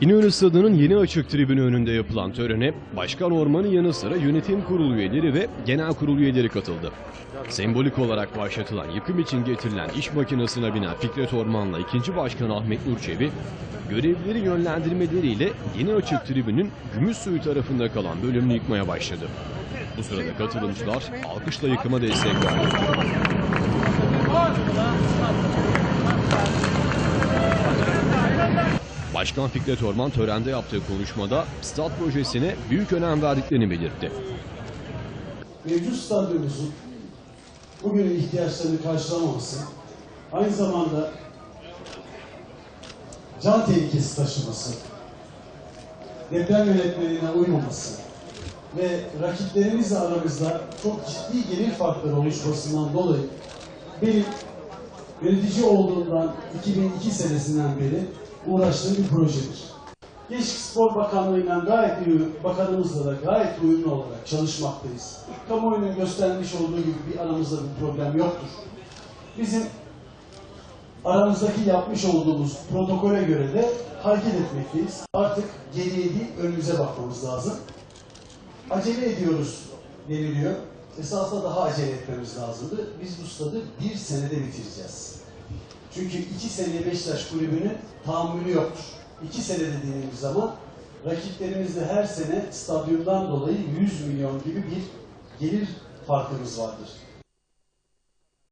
İnönü Stadı'nın yeni açık tribünü önünde yapılan törene Başkan Orman'ın yanı sıra yönetim kurulu üyeleri ve genel kurul üyeleri katıldı. Sembolik olarak başlatılan yıkım için getirilen iş makinesine binen Fikret Orman'la ikinci başkan Ahmet Nurçevi, görevlileri yönlendirmeleriyle yeni açık tribünün Gümüşsuyu tarafında kalan bölümünü yıkmaya başladı. Bu sırada katılımcılar alkışla yıkıma destek verdi. Başkan Fikret Orman törende yaptığı konuşmada stat projesine büyük önem verdiklerini belirtti. mevcut stadyumumuzun bugünün ihtiyaçlarını karşılamaması, aynı zamanda can tehlikesi taşıması, deprem yönetmeliğine uymaması ve rakiplerimizle aramızda çok ciddi gelir farkları oluşmasından dolayı benim yönetici olduğumdan 2002 senesinden beri uğraştığım bir projedir. Gençlik Spor Bakanlığı'yla gayet uyumlu, bakanımızla da gayet uyumlu olarak çalışmaktayız. Kamuoyunun göstermiş olduğu gibi bir aramızda bir problem yoktur. Bizim aramızdaki yapmış olduğumuz protokole göre de hareket etmekteyiz. Artık geriye değil önümüze bakmamız lazım. Acele ediyoruz deniliyor. Esasında daha acele etmemiz lazımdı. Biz bu stadı bir senede bitireceğiz. Çünkü iki seneye Beşiktaş kulübünün tahammülü yoktur. İki sene dediğimiz zaman rakiplerimizde her sene stadyumdan dolayı 100 milyon gibi bir gelir farkımız vardır.